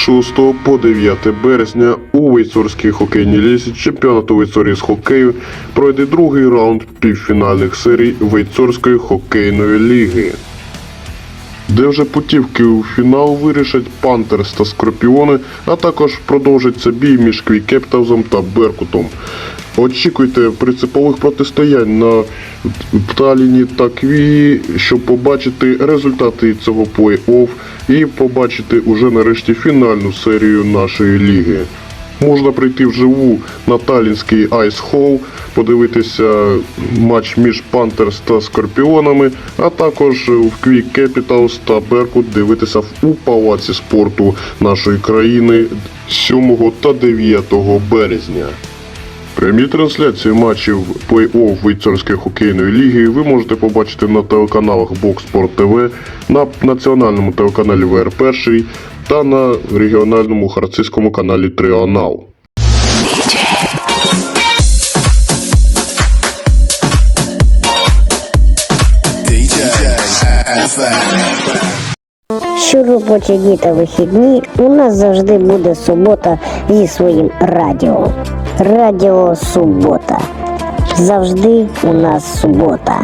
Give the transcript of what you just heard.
6 по 9 березня у Вейцорській хокейній лізі чемпіонату Вейцорії з хокею пройде другий раунд півфінальних серій Вейцорської хокейної ліги. Де вже путівки у фінал вирішать Пантерс та Скорпіони, а також продовжиться бій між Квікептаузом та Беркутом. Очікуйте принципових протистоянь на Таліні та Квії, щоб побачити результати цього плей-офф і побачити уже нарешті фінальну серію нашої ліги. Можна прийти вживу на Талінський Айс Холл, подивитися матч між Пантерс та Скорпіонами, а також в Квік Кепіталс та Беркут дивитися у палаці спорту нашої країни 7 та 9 березня. Прямі трансляції матчів плей-офф Вейцерської хокейної ліги ви можете побачити на телеканалах Бокспорт ТВ, на національному телеканалі ВР1 та на регіональному харцизькому каналі Тріонал. Що робочі дні та вихідні, у нас завжди буде субота зі своїм радіо. Радіо Субота. Завжди у нас субота.